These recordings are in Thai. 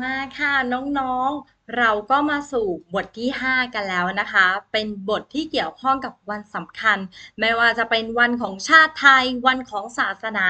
มาค่ะน้องๆ เราก็มาสู่บทที่ 5 กันแล้วนะคะ เป็นบทที่เกี่ยวข้องกับวันสำคัญ ไม่ว่าจะเป็นวันของชาติไทย วันของศาสนา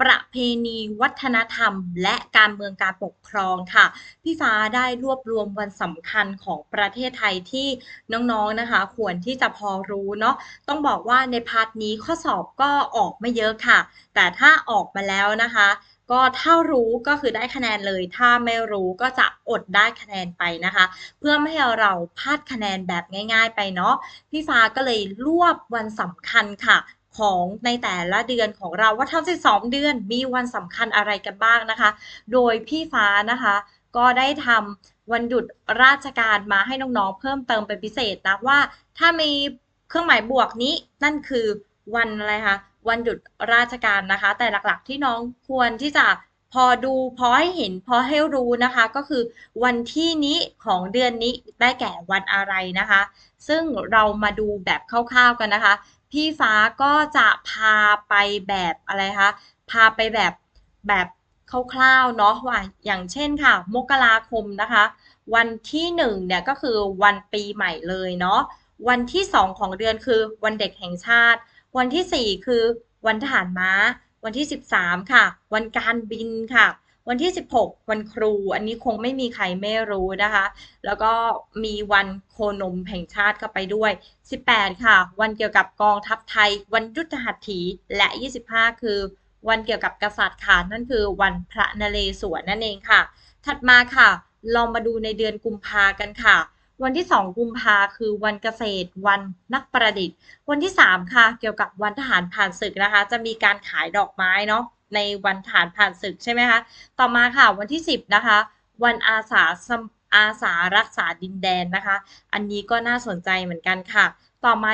ประเพณี วัฒนธรรม และการเมืองการปกครองค่ะ พี่ฟ้าได้รวบรวมวันสำคัญของประเทศไทยที่น้องๆนะคะ ควรที่จะพอรู้เนาะ ต้องบอกว่าในพาร์ทนี้ข้อสอบก็ออกไม่เยอะค่ะ แต่ถ้าออกมาแล้วนะคะ ก็ถ้ารู้ก็คือได้คะแนนเลย ถ้าไม่รู้ก็จะอดได้คะแนนไปนะคะ เพื่อไม่ให้เราพลาดคะแนนแบบง่าย ๆ ไปเนาะพี่ฟ้าก็เลยรวบวันสำคัญค่ะของในแต่ละเดือนของเราว่าทั้ง 12 เดือนมีวันสำคัญอะไรกันบ้างนะคะ โดยพี่ฟ้านะคะ ก็ได้ทำวันหยุดราชการมาให้น้องๆ เพิ่มเติมเป็นพิเศษนะว่า ถ้ามีเครื่องหมายบวกนี้นั่นคือวันอะไรคะ วันหยุดราชการนะคะ แต่หลักๆที่น้องควรที่จะพอดูพอให้เห็นพอให้รู้นะคะ ก็คือวันที่นี้ของเดือนนี้ได้แก่วันอะไรนะคะ ซึ่งเรามาดูแบบคร่าวๆกันนะคะ พี่ฟ้าก็จะพาไปแบบอะไรคะพาไปแบบแบบคร่าวๆเนาะว่าอย่างเช่นค่ะ มกราคมนะคะ วันที่หนึ่งเนี่ยก็คือวันปีใหม่เลยเนาะวันที่สองของเดือนคือวันเด็กแห่งชาติ วันที่สี่คือวันทหารม้า วันที่สิบสามค่ะ วันการบินค่ะ วันที่ 16 วันครู อันนี้คงไม่มีใครไม่รู้นะคะ แล้วก็มีวันโคนมแห่งชาติเข้าไปด้วย 18 ค่ะ วันเกี่ยวกับกองทัพไทย วันยุทธหัตถีและ 25 คือวันเกี่ยวกับกษัตริย์ค่ะนั่นคือวันพระนเรศวรนั่นเองค่ะ ถัดมาค่ะ ลองมาดูในเดือนกุมภากันค่ะ วันที่ 2 กุมภาคือวันเกษตร วันนักประดิษฐ์ วันที่ 3 ค่ะ เกี่ยวกับวันทหารผ่านศึกนะคะ จะมีการขายดอกไม้เนาะในวันทหารผ่านศึกใช่ไหมคะ ต่อมาค่ะวันที่ 10 นะคะ วันอาสาอาสารักษาดินแดนนะคะ อันนี้ก็น่าสนใจเหมือนกันค่ะ ต่อมา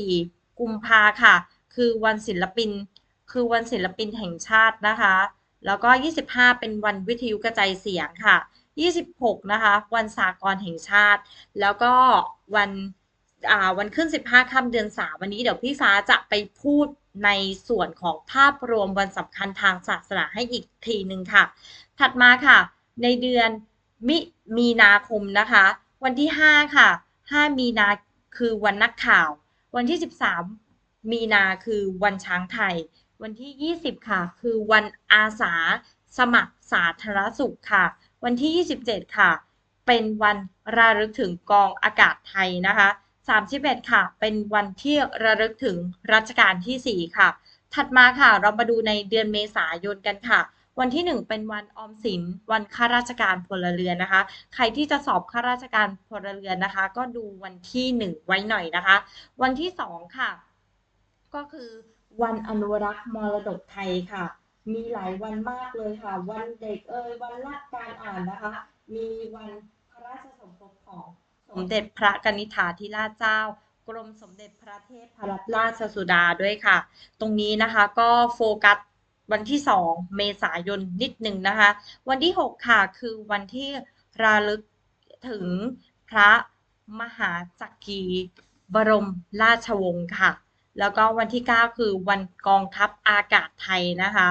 24 กุมภาค่ะ คือวันศิลปิน คือวันศิลปินแห่งชาตินะคะ แล้วก็ 25 เป็นวันวิทยุกระจายเสียงค่ะ 26 นะคะ วันสากลแห่งชาติ แล้วก็วันวันขึ้น 15ค่ำเดือน 3 วันนี้เดี๋ยวพี่ฟ้าจะไปพูดในส่วนของภาพรวมวันสำคัญทางศาสนาให้อีกทีหนึ่งค่ะ ถัดมาค่ะ ในเดือนมิมีนาคมนะคะ วันที่ 5 ค่ะ 5 มีนาคือวันนักข่าว วันที่ 13 มีนาคือวันช้างไทย วันที่ 20 ค่ะ คือวันอาสาสมัครสาธารณสุขค่ะ วันที่ 27 ค่ะ เป็นวันระลึกถึงกองอากาศไทยนะคะ 31 ค่ะ เป็นวันที่ระลึกถึงรัชกาลที่ 4 ค่ะ ถัดมาค่ะเรามาดูในเดือนเมษายนกันค่ะวันที่ 1 เป็นวันออมสิน วันข้าราชการพลเรือนนะคะ ใครที่จะสอบข้าราชการพลเรือนนะคะ ก็ดูวันที่ 1 ไว้หน่อยนะคะ วันที่ 2 ค่ะ ก็คือวันอนุรักษ์มรดกไทยค่ะ มีหลายวันมากเลยค่ะ วันเด็กเอ่ยวันรักการอ่านนะคะ มีวันพระราชสมภพของสมเด็จพระกนิษฐาธิราชเจ้า กรมสมเด็จพระเทพรัตนราชสุดาด้วยค่ะ ตรงนี้นะคะก็โฟกัสวันที่ 2 เมษายนนิดหนึ่งนะคะ วันที่ 6 ค่ะ คือวันที่ระลึกถึงพระมหาจักรีบรมราชวงศ์ค่ะ แล้วก็วันที่ 9 คือวันกองทัพอากาศไทยนะคะ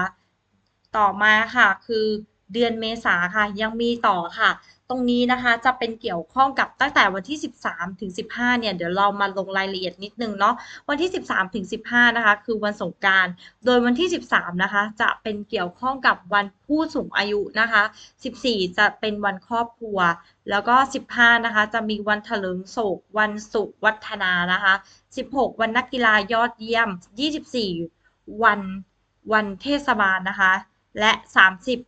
ต่อมาค่ะ คือเดือนเมษาค่ะ ยังมีต่อค่ะ ตรงนี้นะคะจะเป็นเกี่ยวข้องกับตั้งแต่วันที่ 13 ถึง 15 เนี่ย เดี๋ยวเรามาลงรายละเอียดนิดนึงเนาะ วันที่ 13 ถึง 15 นะคะ คือวันสงกานต์โดยวันที่ 13 นะคะ จะเป็นเกี่ยวข้องกับวันผู้สูงอายุนะคะ 14 จะเป็นวันครอบครัว แล้วก็ 15 นะคะ จะมีวันเถลิงโศก วันสุวัฒนานะคะ 16 วันนักกีฬายอดเยี่ยม 24 วันวันเทศบาลนะคะ และ 30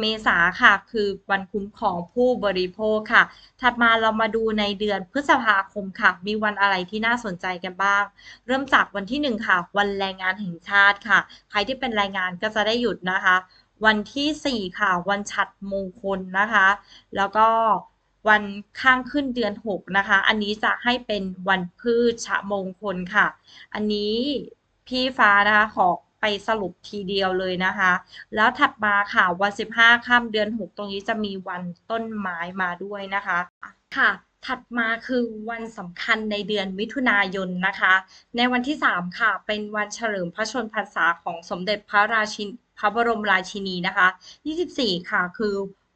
เมษาค่ะ คือวันคุ้มครองผู้บริโภคค่ะ ถัดมาเรามาดูในเดือนพฤษภาคมค่ะ มีวันอะไรที่น่าสนใจกันบ้าง เริ่มจากวันที่ 1 ค่ะ วันแรงงานแห่งชาติค่ะ ใครที่เป็นแรงงานก็จะได้หยุดนะคะ วันที่ 4 ค่ะ วันฉัตรมงคลนะคะ แล้วก็วันข้างขึ้นเดือน 6 นะคะ อันนี้จะให้เป็นวันพืชมงคลค่ะ อันนี้พี่ฟ้านะคะขอ ไปสรุปทีเดียวเลยนะคะ แล้วถัดมาค่ะวัน 15ค่ำเดือน 6 ตรงนี้จะมีวันต้นไม้มาด้วยนะคะค่ะถัดมาคือวันสำคัญในเดือนมิถุนายนนะคะ ในวันที่ 3 ค่ะ เป็นวันเฉลิมพระชนพรรษาของสมเด็จพระราชินพระบรมราชินีนะคะ 24 ค่ะ คือ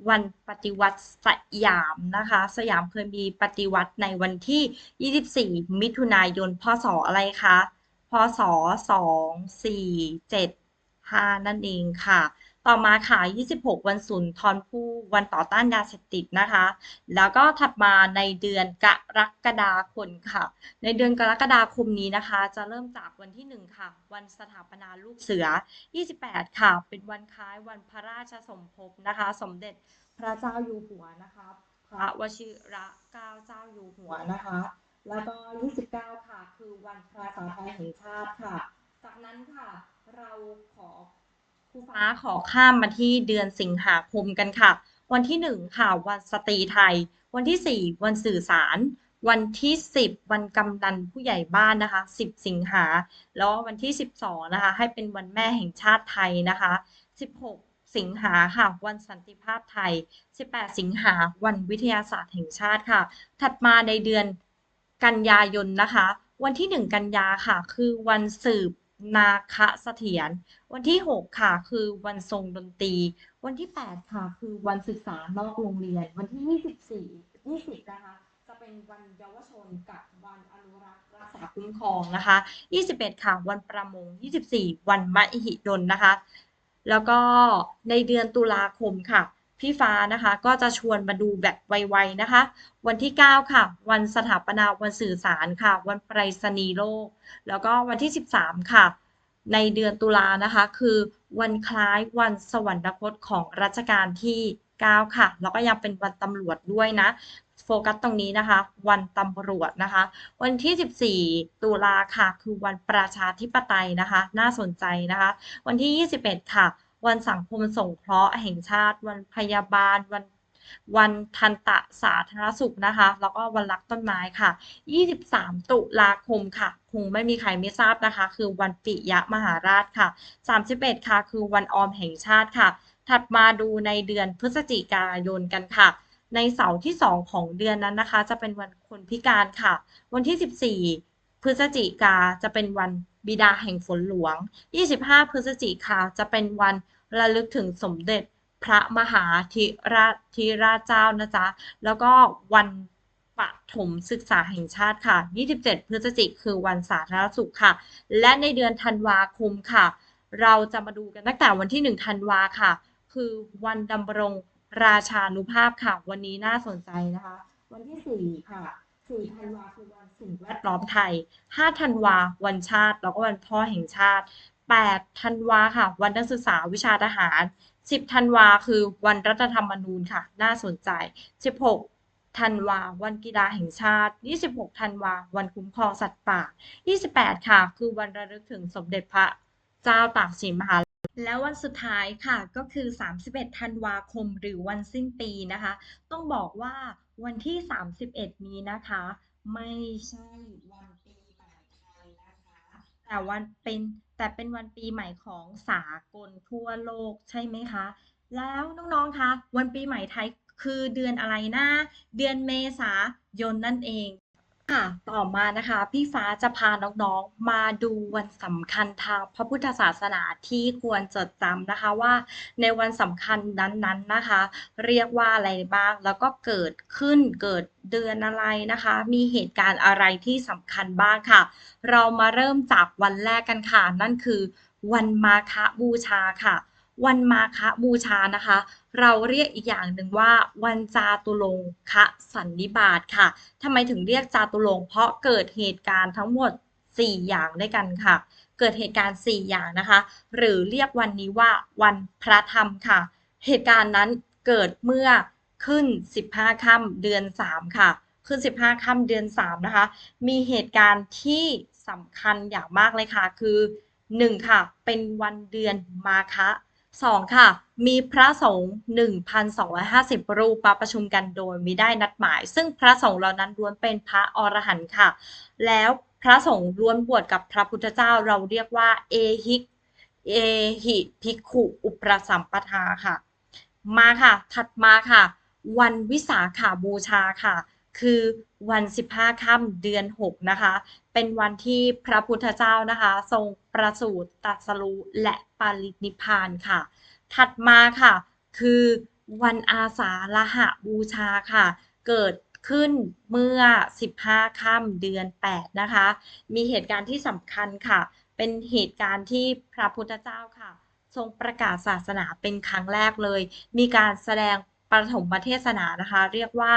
วันปฏิวัติสยามนะคะ สยามเคยมีปฏิวัติในวันที่ 24 มิถุนายน พศ อะไรคะ พศ 2475 นั่นเองค่ะ ต่อมาค่ะ 26 วันสุนทรภู่วันต่อต้านยาเสพติดนะคะ แล้วก็ถัดมาในเดือนกรกฎาคมค่ะ ในเดือนกรกฎาคมนี้นะคะ จะเริ่มจากวันที่ 1 ค่ะ วันสถาปนาลูกเสือ 28 ค่ะ เป็นวันคล้ายวันพระราชสมภพนะคะ สมเด็จพระเจ้าอยู่หัวนะคะ พระวชิระเกล้าเจ้าอยู่หัวนะคะ แล้วก็ 29 ค่ะ คือวันภาษาไทยแห่งชาติค่ะ จากนั้นค่ะ เราขอครูฟ้าขอข้ามมาที่เดือนสิงหาคมกันค่ะ วันที่ 1 ค่ะ วันสตรีไทย วันที่ 4 วันสื่อสาร วันที่ 10 วันกำนันผู้ใหญ่บ้านนะคะ 10 สิงหา แล้ววันที่ 12 นะคะ ให้เป็นวันแม่แห่งชาติไทยนะคะ 16สิงหาค่ะ วันสันติภาพไทย 18 สิงหา วันวิทยาศาสตร์แห่งชาติค่ะ ถัดมาในเดือน กันยายนนะคะ วันที่ 1 กันยาค่ะ คือวันสืบนาคเสถียรวันที่ 6 ค่ะ คือวันทรงดนตรี วันที่ 8 ค่ะ คือวันศึกษานอกโรงเรียน วันที่ 24 20 นะคะ จะเป็นวันเยาวชนกับวันอนุรักษ์รักษาคุ้มครองนะคะ 21 ค่ะ วันประมง 24 วันมหิดลนะคะ แล้วก็ในเดือนตุลาคมค่ะ พี่ฟ้านะคะก็จะชวนมาดูแบบไวๆนะคะ วันที่ 9 ค่ะ วันสถาปนาวันสื่อสารค่ะ วันไปรษณีย์โลก แล้วก็วันที่ 13 ค่ะ ในเดือนตุลานะคะ คือวันคล้ายวันสวรรคตของรัชกาลที่ 9 ค่ะ แล้วก็ยังเป็นวันตำรวจด้วยนะโฟกัสตรงนี้นะคะ วันตำรวจนะคะ วันที่ 14 ตุลาค่ะ คือวันประชาธิปไตยนะคะ น่าสนใจนะคะ วันที่ 21 ค่ะ วันสังคมสงเคราะห์แห่งชาติ วันพยาบาล วันวันทันตะสาธารณสุขนะคะ แล้วก็วันรักต้นไม้ค่ะ 23 ตุลาคมค่ะ คงไม่มีใครไม่ทราบนะคะ คือวันปิยะมหาราชค่ะ 31 ค่ะ คือวันออมแห่งชาติค่ะ ถัดมาดูในเดือนพฤศจิกายนกันค่ะ ในเสาร์ที่ 2 ของเดือนนั้นนะคะ จะเป็นวันคนพิการค่ะ วันที่ 14 พฤศจิกาจะเป็นวัน บิดาแห่งฝนหลวง 25 พฤศจิกาจะเป็นวันระลึกถึงสมเด็จพระมหาธิราชธิราชเจ้านะจ๊ะ แล้วก็วันปฐมศึกษาแห่งชาติค่ะ 27 พฤศจิกคือวันสาธารณสุขค่ะ และในเดือนธันวาคมค่ะ เราจะมาดูกันตั้งแต่วันที่ 1 ธันวาค่ะ คือวันดำรงราชานุภาพค่ะ วันนี้น่าสนใจนะคะ วันที่ 4 ค่ะ4ธันวาคือวัน สิ่งแวดล้อมไทย 5 ธันวา วันชาติ แล้วก็วันพ่อแห่งชาติ 8 ธันวาค่ะ วันนักศึกษาวิชาทหาร 10 ธันวาคือวันรัฐธรรมนูญค่ะ น่าสนใจ 16 ธันวา วันกีฬาแห่งชาติ 26 ธันวา วันคุ้มครองสัตว์ป่า 28 ค่ะ คือวันระลึกถึงสมเด็จพระเจ้าตากสินมหาแล้ววันสุดท้ายค่ะก็คือ 31 ธันวาคมหรือวันสิ้นปีนะคะ ต้องบอกว่าวันที่ 31 นี้นะคะ ไม่ใช่วันปีใหม่ไทยนะคะ แต่วันเป็นแต่เป็นวันปีใหม่ของสากลทั่วโลกใช่ไหมคะ แล้วน้องๆคะวันปีใหม่ไทยคือเดือนอะไรนะ เดือนเมษายนนั่นเอง ค่ะ ต่อมานะคะ พี่ฟ้าจะพาน้องๆ มาดูวันสำคัญทางพระพุทธศาสนาที่ควรจดจำนะคะว่า ในวันสำคัญนั้นๆนะคะ เรียกว่าอะไรบ้าง แล้วก็เกิดขึ้นเกิดเดือนอะไรนะคะ มีเหตุการณ์อะไรที่สำคัญบ้างค่ะ เรามาเริ่มจากวันแรกกันค่ะ นั่นคือวันมาฆบูชาค่ะ วันมาฆบูชานะคะ เราเรียกอีกอย่างหนึ่งว่า วันจาตุรงคะสันนิบาตค่ะทำไมถึงเรียกจาตุรงเพราะเกิดเหตุการณ์ทั้งหมด 4 อย่างด้วยกันค่ะ เกิดเหตุการณ์ 4 อย่างนะคะ หรือเรียกวันนี้ว่าวันพระธรรมค่ะ เหตุการณ์นั้นเกิดเมื่อขึ้น 15ค่ำเดือน 3 ค่ะ ขึ้น 15ค่ำเดือน 3 นะคะ มีเหตุการณ์ที่สำคัญอย่างมากเลยค่ะ คือ 1 ค่ะ เป็นวันเดือนมาฆะ 2 ค่ะ มีพระสงฆ์1,250 รูปมาประชุมกันโดยมิได้นัดหมาย ซึ่งพระสงฆ์เหล่านั้นล้วนเป็นพระอรหันต์ค่ะ แล้วพระสงฆ์ล้วนบวชกับพระพุทธเจ้าเราเรียกว่าเอหิเอหิภิกขุอุปสัมปทาค่ะ มาค่ะ ถัดมาค่ะ วันวิสาขาบูชาค่ะ คือวัน15ค่ำเดือน6นะคะ เป็นวันที่พระพุทธเจ้านะคะ ทรงประสูติตรัสรู้และปรินิพานค่ะ ถัดมาค่ะ คือวันอาสาฬหบูชาค่ะ เกิดขึ้นเมื่อ 15 ค่ำเดือน 8 นะคะ มีเหตุการณ์ที่สำคัญค่ะ เป็นเหตุการณ์ที่พระพุทธเจ้าค่ะ ทรงประกาศศาสนาเป็นครั้งแรกเลย มีการแสดงปฐมเทศนานะคะ เรียกว่า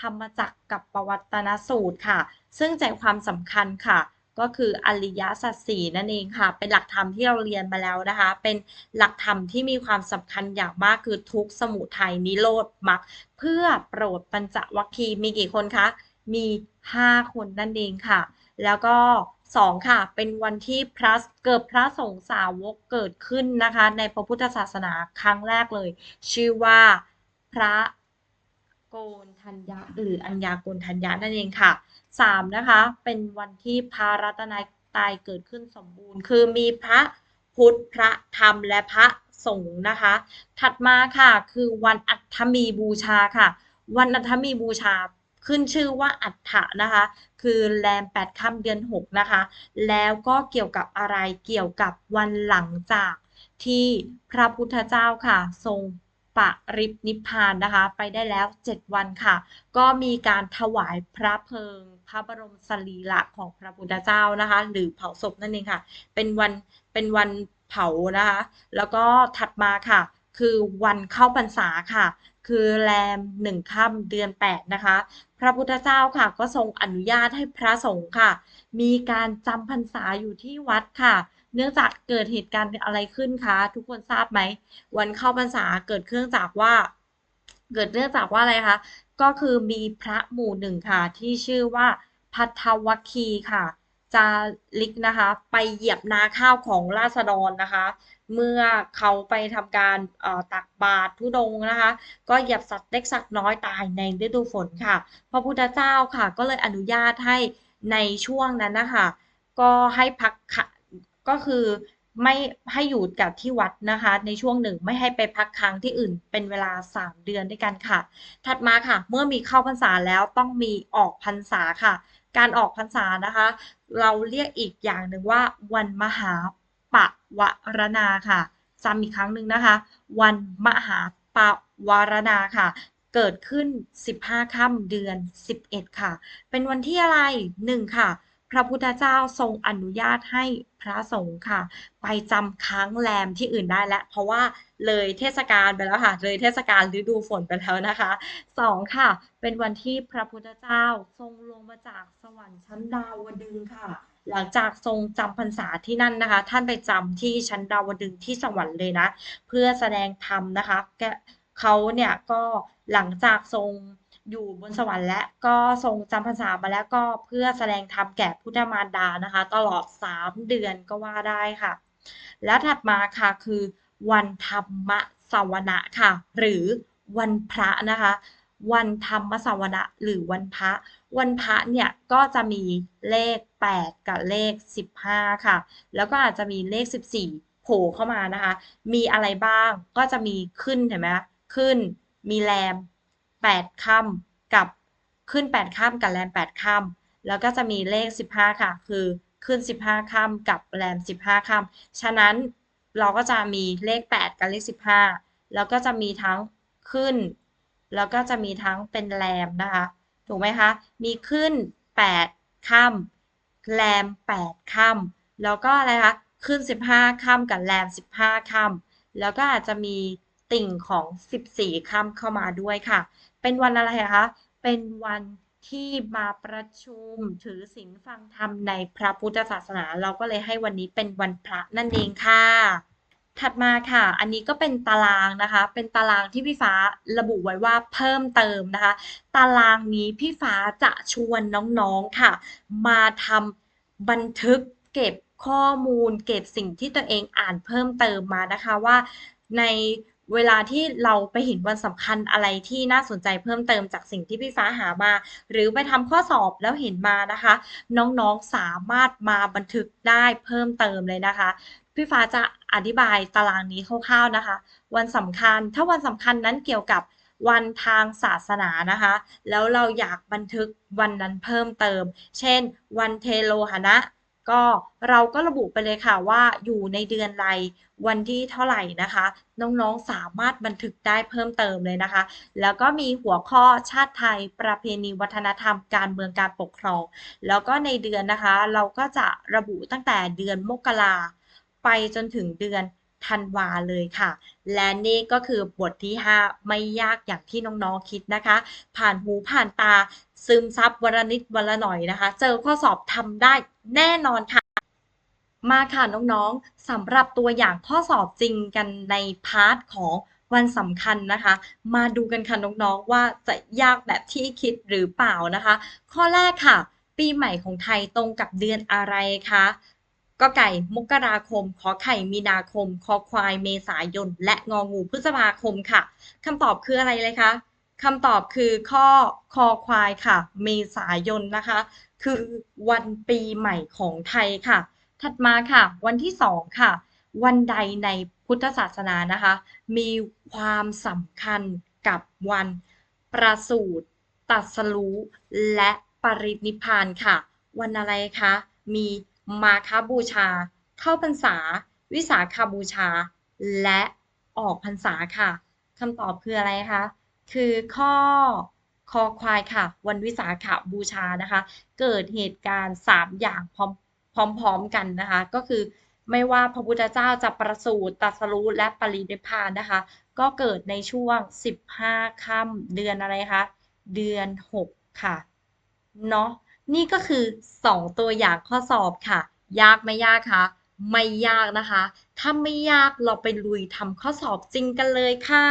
ธรรมจักรกับปวัตนสูตรค่ะ ซึ่งใจความสำคัญค่ะ ก็คืออริยสัจสี่นั่นเองค่ะ เป็นหลักธรรมที่เราเรียนมาแล้วนะคะ เป็นหลักธรรมที่มีความสำคัญอย่างมากคือทุกสมุทัยนิโรธมรรคเพื่อโปรดปัญจวัคคีย์มีกี่คนคะ มี 5 คนนั่นเองค่ะ แล้วก็2ค่ะ เป็นวันที่พระเกิดพระสงฆ์สาวกเกิดขึ้นนะคะ ในพระพุทธศาสนาครั้งแรกเลย ชื่อว่าพระ โกนทัญญะหรืออัญญาโกนทัญญะนั่นเองค่ะ 3 นะคะ เป็นวันที่พระรัตนตรัยเกิดขึ้นสมบูรณ์ คือมีพระพุทธพระธรรมและพระสงฆ์นะคะ ถัดมาค่ะคือวันอัฐมีบูชาค่ะ วันอัฐมีบูชาขึ้นชื่อว่าอัฐะนะคะ คือแรม8ค่ำเดือน6นะคะ แล้วก็เกี่ยวกับอะไรเกี่ยวกับวันหลังจากที่พระพุทธเจ้าค่ะ ทรง ปรินิพพานนะคะ ไปได้แล้ว 7 วันค่ะ ก็มีการถวายพระเพลิง พระบรมสรีระของพระพุทธเจ้านะคะ หรือเผาศพนั่นเองค่ะ เป็นวันเป็นวันเผานะคะ แล้วก็ถัดมาค่ะ คือวันเข้าพรรษาค่ะ คือแรมหนึ่งค่ำเดือน 8 นะคะ พระพุทธเจ้าค่ะก็ทรงอนุญาตให้พระสงฆ์ค่ะ มีการจำพรรษาอยู่ที่วัดค่ะ เนื่องจากเกิดเหตุการณ์อะไรขึ้นคะทุกคนทราบไหม วันเข้าพรรษาเกิดขึ้นจากว่า เกิดเนื่องจากว่าอะไรคะก็คือมีพระหมู่หนึ่งค่ะ ที่ชื่อว่าพัทวคีค่ะ จาริกนะคะ ไปเหยียบนาข้าวของราษฎรนะคะ เมื่อเขาไปทำการตักบาตรทุดงนะคะ ก็เหยียบสัตว์เล็กสัตว์น้อยตายในฤดูฝนค่ะพระพุทธเจ้าค่ะ ก็เลยอนุญาตให้ในช่วงนั้นนะคะก็ให้พัก ก็คือไม่ให้อยู่กับที่วัดนะคะ ในช่วงหนึ่งไม่ให้ไปพักค้างที่อื่นเป็นเวลา 3 เดือนด้วยกันค่ะ ถัดมาค่ะ เมื่อมีเข้าพรรษาแล้วต้องมีออกพรรษาค่ะ การออกพรรษานะคะ เราเรียกอีกอย่างหนึ่งว่า วันมหาปวารณาค่ะจำอีกครั้งหนึ่งนะคะ วันมหาปวารณาค่ะเกิดขึ้น 15 ค่ำเดือน 11 ค่ะ เป็นวันที่อะไร 1 ค่ะ พระพุทธเจ้าทรงอนุญาตให้พระสงฆ์ค่ะ ไปจำค้างแรมที่อื่นได้แล้ว เพราะว่าเลยเทศกาลไปแล้วค่ะ เลยเทศกาลฤดูฝนไปแล้วนะคะ2ค่ะ เป็นวันที่พระพุทธเจ้าทรงลงมาจากสวรรค์ชั้นดาวดึงค่ะ หลังจากทรงจำพรรษาที่นั่นนะคะ ท่านไปจำที่ชั้นดาวดึงที่สวรรค์เลยนะ เพื่อแสดงธรรมนะคะแกเขาเนี่ยก็หลังจากทรง อยู่บนสวรรค์และก็ทรงจำพรรษามาแล้วก็เพื่อแสดงธรรมแก่พุทธมารดานะคะ ตลอด 3 เดือนก็ว่าได้ค่ะ และถัดมาค่ะคือ วันธรรมสวนะค่ะ หรือวันพระนะคะ วันธรรมสวนะหรือวันพระ วันพระเนี่ยก็จะมีเลข 8 กับเลข 15 ค่ะ แล้วก็อาจจะมีเลข 14 โผล่เข้ามานะคะ มีอะไรบ้างก็จะมีขึ้นเห็นไหมขึ้นมีแรม 8ค่ำกับขึ้น 8ค่ำกับแรม8ค่ำแล้วก็จะมีเลข 15 ค่ะ คือขึ้น 15ค่ำกับแรม 15ค่ำฉะนั้นเราก็จะมีเลข 8 กับเลข 15 แล้วก็จะมีทั้งขึ้น แล้วก็จะมีทั้งเป็นแรมนะคะ ถูกไหมคะ มีขึ้น 8ค่ำแรม 8ค่ำแล้วก็อะไรคะ ขึ้น 15ค่ำกับแรม 15ค่ำแล้วก็อาจจะมี ติ่งของ 14 ค่ำเข้ามาด้วยค่ะ เป็นวันอะไรคะ เป็นวันที่มาประชุมถือศีลฟังธรรมในพระพุทธศาสนา เราก็เลยให้วันนี้เป็นวันพระนั่นเองค่ะ ถัดมาค่ะ อันนี้ก็เป็นตารางนะคะ เป็นตารางที่พี่ฟ้าระบุไว้ว่าเพิ่มเติมนะคะ ตารางนี้พี่ฟ้าจะชวนน้องๆค่ะ มาทำบันทึกเก็บข้อมูล เก็บสิ่งที่ตัวเองอ่านเพิ่มเติมมานะคะว่าใน เวลาที่เราไปเห็นวันสำคัญอะไรที่น่าสนใจเพิ่มเติมจากสิ่งที่พี่ฟ้าหามา หรือไปทำข้อสอบแล้วเห็นมานะคะ น้องๆสามารถมาบันทึกได้เพิ่มเติมเลยนะคะ พี่ฟ้าจะอธิบายตารางนี้คร่าวๆนะคะ วันสำคัญถ้าวันสำคัญนั้นเกี่ยวกับวันทางศาสนานะคะ แล้วเราอยากบันทึกวันนั้นเพิ่มเติม เช่น วันเทโลหนะ ก็เราก็ระบุไปเลยค่ะว่าอยู่ในเดือนอะไรวันที่เท่าไหร่นะคะ น้องๆสามารถบันทึกได้เพิ่มเติมเลยนะคะ แล้วก็มีหัวข้อชาติไทย ประเพณีวัฒนธรรม การเมืองการปกครอง แล้วก็ในเดือนนะคะ เราก็จะระบุตั้งแต่เดือนมกราไปจนถึงเดือน ธันวาเลยค่ะ และนี่ก็คือบทที่ 5 ไม่ยากอย่างที่น้องๆคิดนะคะ ผ่านหูผ่านตาซึมซับวันละนิดวันละหน่อยนะคะ เจอข้อสอบทำได้แน่นอนค่ะมาค่ะน้องๆสำหรับตัวอย่างข้อสอบจริงกันในพาร์ทของวันสำคัญนะคะ มาดูกันค่ะน้องๆว่าจะยากแบบที่คิดหรือเปล่านะคะ ข้อแรกค่ะ ปีใหม่ของไทยตรงกับเดือนอะไรคะ ก็ไก่มกราคม ขอไข่มีนาคม คอควายเมษายน และงองูพฤษภาคมค่ะคำตอบคืออะไรเลยคะคำตอบคือข้อคอควายค่ะ เมษายนนะคะ คือวันปีใหม่ของไทยค่ะ ถัดมาค่ะ วันที่สองค่ะ วันใดในพุทธศาสนานะคะ มีความสำคัญกับวันประสูติตรัสรู้และปรินิพานค่ะ วันอะไรคะ มี มาคบูชา เข้าพรรษา วิสาขบูชา และออกพรรษาค่ะคำตอบคืออะไรคะ คือข้อคอควายค่ะ วันวิสาขบูชานะคะ เกิดเหตุการณ์ 3 อย่างพร้อมพร้อมๆกันนะคะ ก็คือไม่ว่าพระพุทธเจ้าจะประสูติตรัสรู้และปรินิพพานนะคะ ก็เกิดในช่วง 15 ค่ำเดือนอะไรคะ เดือน 6 ค่ะ เนาะ นี่ก็คือ 2 ตัวอย่างข้อสอบค่ะ ยากไม่ยากคะไม่ยากนะคะ ถ้าไม่ยากเราไปลุยทำข้อสอบจริงกันเลยค่ะ